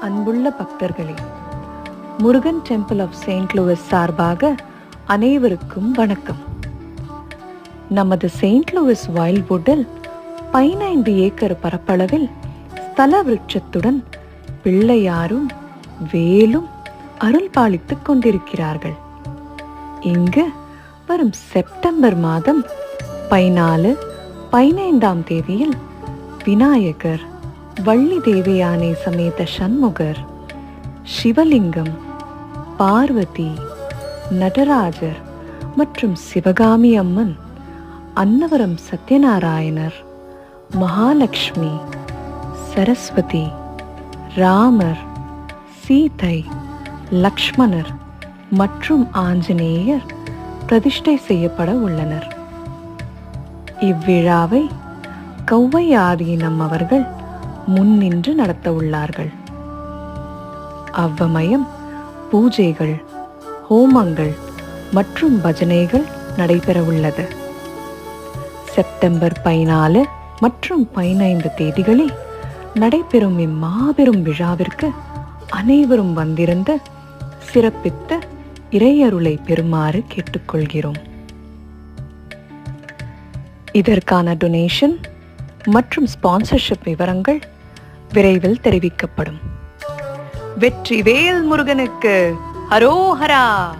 அன்புள்ள பக்தர்களே Murugan temple of Saint Louis சார்பாக அனைவருக்கும் வணக்கம். நமது செயின்ட் லூவிஸ் வைல்ட்வுட்டில் பதினைந்து ஏக்கர் பரப்பளவில் ஸ்தல விருட்சத்துடன் பிள்ளையாரும் வேலும் அருள் பாலித்துக் கொண்டிருக்கிறார்கள். இங்கு வரும் செப்டம்பர் மாதம் பதினாலு பதினைந்தாம் தேதியில் விநாயகர் வள்ளி தேவியானை சமேத சண்முகர் சிவலிங்கம் பார்வதி நடராஜர் மற்றும் சிவகாமி அம்மன் அன்னவரம் சத்யநாராயணர் மகாலட்சுமி சரஸ்வதி ராமர் சீதை லக்ஷ்மணர் மற்றும் ஆஞ்சநேயர் பிரதிஷ்டை செய்யப்பட உள்ளனர். இவ்விழாவை கௌவை ஆதீனம் முன் நின்று நடத்த உள்ளார்கள் அவ்வமயம் பூஜைகள் ஹோமங்கள் மற்றும் பஜனைகள் நடைபெற உள்ளது செப்டம்பர் பதினாலு மற்றும் பதினைந்து தேதிகளில் நடைபெறும் இம்மாபெரும் விழாவிற்கு அனைவரும் வந்திருந்து சிறப்பித்த இறையருளை பெறுமாறு கேட்டுக்கொள்கிறோம். இதற்கான டொனேஷன் மற்றும் ஸ்பான்சர்ஷிப் விவரங்கள் விரைவில் தெரிவிக்கப்படும். வெற்றி வேல் முருகனுக்கு ஹரோஹரா!